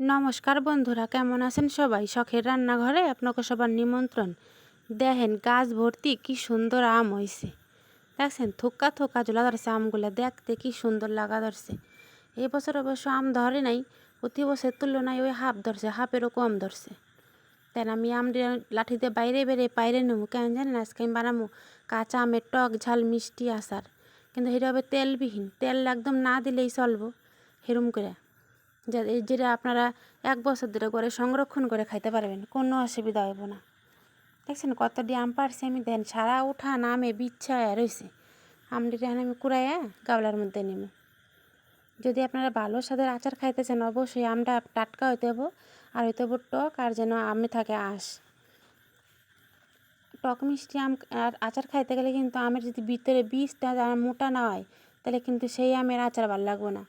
নমস্কার বন্ধুরা, কেমন আছেন সবাই? শখের রান্নাঘরে আপনাকে সবার নিমন্ত্রণ। দেখেন গাছ ভর্তি কি সুন্দর আম হয়েছে দেখছেন, থোকা থোকা জোলা ধরছে আমগুলো, দেখতে কি সুন্দর লাগা ধরছে। এবছর অবশ্য আম ধরে নাই, প্রতি বছর তুলনায় ওই হাফ ধরছে, হাফেরও কম ধরছে। তাই আমি আম লাঠিতে বাইরে বেড়ে বাইরে নেব কেন জানেন? আজকে আমি বানাবো কাঁচা আমের টক ঝাল মিষ্টি আচার। কিন্তু সেটা হবে তেলবিহীন, তেল একদম না দিলেই চলবো হেরুম করে। যেটা আপনারা এক বছর ধরে করে সংরক্ষণ করে খাইতে পারবেন, কোনো অসুবিধা হইব না। দেখছেন কতটি আম পারছি আমি দেন সারা উঠা নামে বিচ্ছায় রয়েছে আমটি এখন আমি কুড়াইয়া গাবলার মধ্যে নেব যদি আপনারা ভালো স্বাদের আচার খাইতে চান, অবশ্যই আমটা টাটকা হইতে হব আর হইতে হব টক, আর যেন আমে থাকে আঁশ। টক মিষ্টি আম আর আচার খাইতে গেলে কিন্তু আমের যদি ভিতরে বীজটা মোটা না হয়, তাহলে কিন্তু সেই আমের আচার ভালো লাগবে না।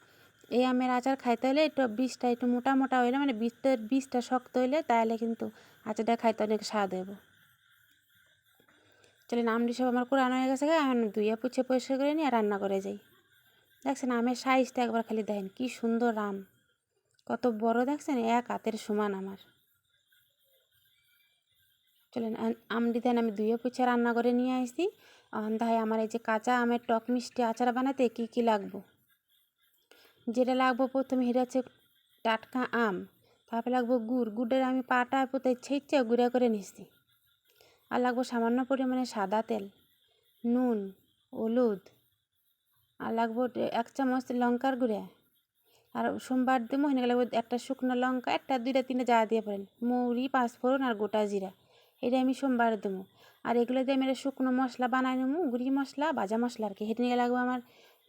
এই আমের আচার খাইতে হলে একটু বীজটা একটু মোটা মোটা হইলে মানে বীজটা বীজটা শক্ত হইলে তাহলে কিন্তু আচারটা খাইতে অনেক স্বাদ হইব। চলেন আমটি সব আমার কোরআন হয়ে গেছে এখন ধুইয়া পুছে পরিষ্কার করে নিয়ে রান্না করে যাই। দেখছেন আমের সাইজটা একবার খালি দেখেন, কি সুন্দর আম। কত বড় দেখছেন, এক হাতের সমান আমার। চলেন আমটি দেন আমি ধুয়ে পুছে রান্না করে নিয়ে আসছি অন্ধায় আমার এই যে কাঁচা আমের টক মিষ্টি আচার বানাতে কী কী লাগবো? যেটা লাগবো প্রথমে সেটা হচ্ছে টাটকা আম, তারপরে লাগবো গুড়। গুড়ের আমি পাটা পোতে ছেঁচে গুঁড়া করে নিচ্ছি। আর লাগবো সামান্য পরিমাণে সাদা তেল, নুন, হলুদ। আর লাগবো এক চামচ লঙ্কার গুঁড়া। আর সোমবার দেবো সেখানে লাগবে একটা শুকনো লঙ্কা, একটা, দুইটা, তিনটা যা দিয়ে পারেন। মৌরি, পাঁচফোড়ন আর গোটা জিরা। এটা আমি সোমবার দেবো। আর এগুলো দিয়ে আমি শুকনো মশলা বানাই নেব, গুঁড়ি মশলা, ভাজা মশলা আর কি। সেটা নিয়ে লাগবে আমার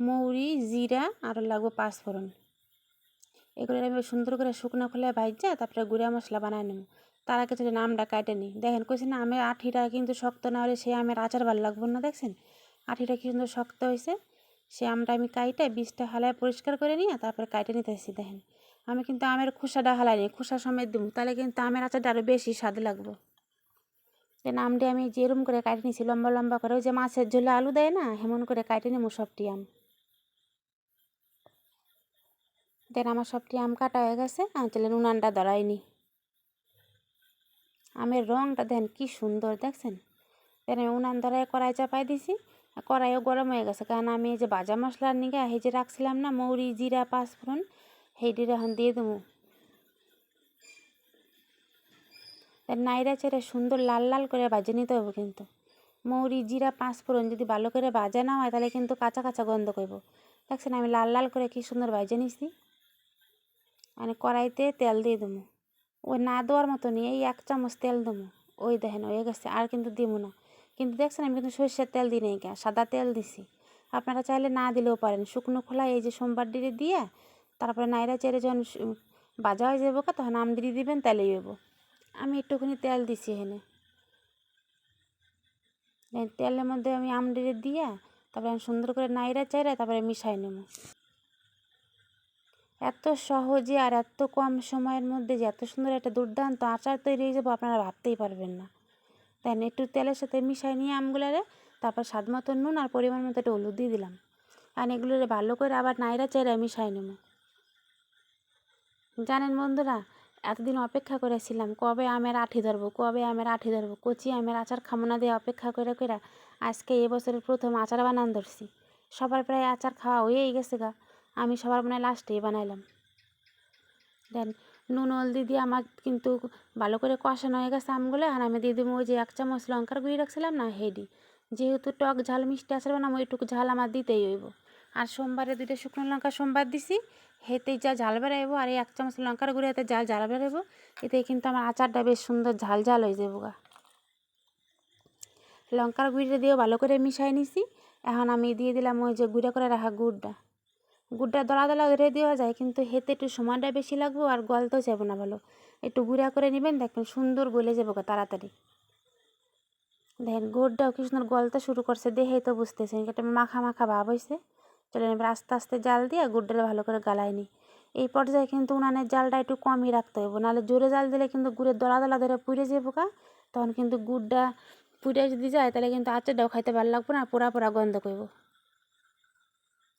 মৌরি, জিরা আর লাগবো পাঁচফোড়ন। এগুলো আমি সুন্দর করে শুকনো খোলায় ভাজা, তারপরে গুঁড়া মশলা বানায় নেব। তার আগে চলে আমটা কাটে নিই। দেখেন, কইছি না, আমের আঠিটা কিন্তু শক্ত না হলে সেই আমের আচার ভালো লাগবো না, দেখছেন? আঠিটা কি সুন্দর শক্ত হয়েছে সে আমটা আমি কাইটে বীজটা হালায় পরিষ্কার করে নিয়ে তারপরে কাইটে নিতেছি, দেখেন। আমি কিন্তু আমের খোসাটা হালাই নিই খোসা সময় দিব। তাহলে কিন্তু আমের আচারটা আরও বেশি স্বাদ লাগবো। দেন আমটি আমি যেরম করে কাটে নিছি, লম্বা লম্বা করে, ওই যে মাছের ঝোলে আলু দেয় না, হেমন করে কাটে নেব সবটি আম। দেন আমার সবটি আম কাটা হয়ে গেছে চলেন উনানটা ধরাইনি আমের রঙটা দেন কি সুন্দর, দেখছেন? দেন আমি উনান ধরাই কড়াই চাপাই দিছি কড়াইও গরম হয়ে গেছে, কারণ আমি এই যে ভাজা মশলার নিগে এই যে রাখছিলাম না, মৌরি, জিরা, পাঁচফোড়ন, সেইটির এখন দিয়ে দেবো নাইরা চেড়ে সুন্দর লাল লাল করে ভাজে নিতে হবে কিন্তু। মৌরি, জিরা, পাঁচফোড়ন যদি ভালো করে ভাজা না হয়, তাহলে কিন্তু কাঁচা কাঁচা গন্ধ করব দেখছেন আমি লাল লাল করে কি সুন্দর ভাজে নিছি? মানে কড়াইতে তেল দিয়ে দেবো ওই না দেওয়ার মতো নিয়ে এই এক চামচ তেল দেবো ওই দেখেন, হয়ে গেছে, আর কিন্তু দিব না। কিন্তু দেখছেন আমি কিন্তু সর্ষের তেল দিই নাই সাদা তেল দিছি। আপনারা চাইলে না দিলেও পারেন। শুকনো খোলা এই যে সোমবার ডিরে দিয়ে, তারপরে নাইরা চেড়ে যখন বাজা হয়ে যাব তখন আম দিয়ে দিবেন তাহলেই হইব। আমি একটুখানি তেল দিছি এখানে। তেলের মধ্যে আমি আম ডিরে দিয়ে তারপরে আমি সুন্দর করে নাইরা চাইরা তারপরে মিশাই নেব। এত সহজে আর এত কম সময়ের মধ্যে যে এত সুন্দর একটা দুর্দান্ত আচার তৈরি হয়ে যাব আপনারা ভাবতেই পারবেন না। তাই একটু তেলের সাথে মিশাই নিয়ে আমগুলারে তারপর স্বাদ মতো নুন আর পরিমাণ মতো একটু হলুদ দিয়ে দিলাম। আর এগুলো ভালো করে আবার নাইরা চেরা মিশাই নেব। জানেন বন্ধুরা এতদিন অপেক্ষা করেছিলাম, কবে আমের আঠি ধরবো, কবে আমের আঠি ধরবো, কচি আমের আচার খামোনা দিয়ে অপেক্ষা করে করে আজকে এবছরের প্রথম আচার বানান ধরছি। সবার প্রায় আচার খাওয়া হয়েই গেছে গা, আমি সবার মনে লাস্টেই বানাইলাম। দেন নুন, হলদি দিয়ে আমার কিন্তু ভালো করে কষানো হয়ে গেছে আমগুলো, আর আমি দিয়ে ওই যে এক চামচ লঙ্কার গুঁড়ি রাখছিলাম না, হেডি। যেহেতু টক ঝাল, মিষ্টি আচার বানাবো, ওইটুকু ঝাল আমার দিতেই হইব। আর সোমবারে দুইটা শুকনো লঙ্কা সোমবার দিছি হেতেই যা ঝাল বেড়াইব আর এই এক চামচ লঙ্কার গুঁড়ি এতে জাল ঝাল বেড়াইব, এতে কিন্তু আমার আচারটা বেশ সুন্দর ঝাল ঝাল হয়ে যাব গা। লঙ্কার গুঁড়িটা দিয়েও ভালো করে মিশাই নিছি, এখন আমি দিয়ে দিলাম ওই যে গুঁড়া করে রাখা গুড়টা। গুড়টা দলা দলা ধরে দেওয়া যায়, কিন্তু হেতে একটু সময়টা বেশি লাগবে আর গলতেও যাবে না ভালো। একটু গুঁড়া করে নেবেন, দেখবেন সুন্দর গলে যাব গা তাড়াতাড়ি। দেখেন গুড়টাও কি সুন্দর গলতে শুরু করছে, দেখেই তো বুঝতেছেন এটা মাখা মাখা ভাব হয়েছে চলেন এবার আস্তে আস্তে জাল দিয়ে গুড়টা ভালো করে গালাই নিই। এই পর্যায়ে কিন্তু উনানের জালটা একটু কমই রাখতে হবে। নাহলে জোরে জাল দিলে কিন্তু গুড়ের দলা দলা ধরে পুড়ে যাব পোকা। তখন কিন্তু গুড়টা পুড়ে যদি যায়, তাহলে কিন্তু আচারটাও খাইতে ভালো লাগবে না, পোড়া পোড়া গন্ধ করব।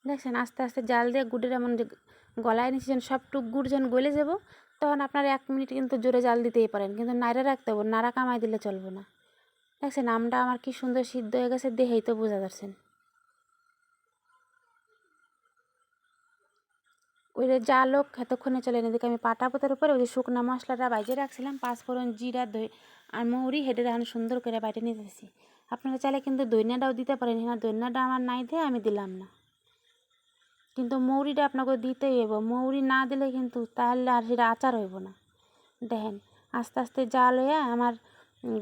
দেখছেন? আস্তে আস্তে জাল দিয়ে গুড়ের এমন যে গলায় নিচে যেন সব টুক গুড় যেন গলে যাব, তখন আপনারা এক মিনিট কিন্তু জোরে জাল দিতেই পারেন। কিন্তু নাড়া রাখতে হবে, নাড়া কামাই দিলে চলবে না। দেখছেন? আমটা আমার কি সুন্দর সিদ্ধ হয়ে গেছে, দেখেই তো বোঝা যাচ্ছেন ওই যে জালক এতক্ষণে চলে এদিকে আমি পাটা পোতার উপরে ওই যে শুকনো মশলাটা বাইজে রাখছিলাম, পাঁচফোড়ন জিরা, দই আর মৌরি, হেঁটে এখন সুন্দর করে বাইটে নিতেছি আপনারা চাইলে কিন্তু দইনাটাও দিতে পারেন না দইনাটা আমার নাই দিয়ে আমি দিলাম না। কিন্তু মৌরিটা আপনাকে দিতেই হইব, মৌরি না দিলে কিন্তু তাহলে আর সেটা আচার হইব না। দেখেন, আস্তে আস্তে জাল হয়ে আমার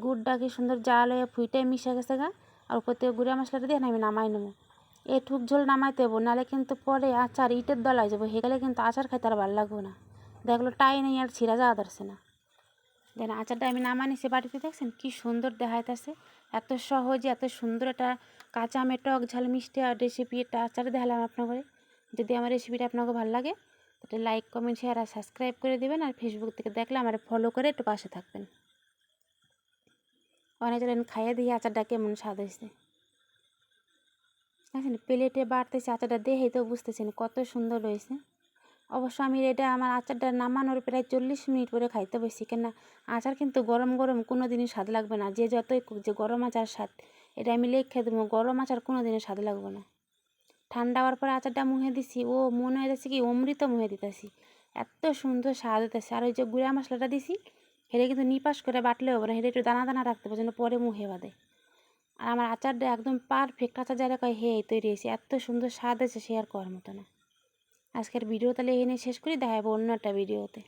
গুড়টা কি সুন্দর জাল হয়ে ফুইটে মিশে গেছে গা, আর উপর থেকে গুঁড়া মশলাটা দিয়ে আমি নামাই নেব। এ ঠুক ঝোল নামাইতে হব নাহলে কিন্তু পরে আচার ইটের দলায় যাব হেগেলে কিন্তু আচার খাইতে আর ভালো লাগবো না। দেখল টাই নেই, আর ছিঁড়া যাওয়া ধরছে না। দেন আচারটা আমি নামা নিছি বাড়িতে দেখছেন কি সুন্দর দেখাইতেছে। এত সহজে, এত সুন্দর একটা কাঁচা আমের টক ঝাল মিষ্টি আর রেসিপি একটা আচার দেখালাম আপনাকে। যদি আমার রেসিপিটা আপনাকে ভালো লাগে, তাহলে লাইক কমেন্ট শেয়ার আর সাবস্ক্রাইব করে দেবেন। আর ফেসবুক থেকে দেখলে আমার ফলো করে একটু পাশে থাকবেন। অনেক চলেন খাইয়ে দিয়ে আচারটা কেমন স্বাদ হয়েছে। দেখেন প্লেটে বাড়তেছে, আচারটা দেখেই তো বুঝতেছেন কত সুন্দর রয়েছে অবশ্য আমি এটা আমার আচারটা নামানোর প্রায় চল্লিশ মিনিট পরে খাইতে বসি কেন আচার কিন্তু গরম গরম কোনো দিনই স্বাদ লাগবে না। যে যতই যে গরম আচার স্বাদ, এটা আমি লেখে দেবো, গরম আচার কোনো দিনই স্বাদ লাগবে না। ঠান্ডা হওয়ার পরে আচারটা মুহে দিছি, ও মনে হয়ে যাচ্ছে কি অমৃত মুহে দিতেছি। এত সুন্দর স্বাদ হতেছে আর ওই যে গুঁড়া মশলাটা দিছি হেরে কিন্তু নিপাস করে বাটলে হবে না হেরে একটু দানা দানা রাখতে পারছে না পরে মুহে বাদে। আর আমার আচারটা একদম পারফেক্ট আচার যারা কয়, হে তৈরি হয়েছে, এত সুন্দর স্বাদ আছে আর করার মতো না। আজকের ভিডিও তাহলে এখানে শেষ করি দেখাবো অন্য একটা ভিডিওতে।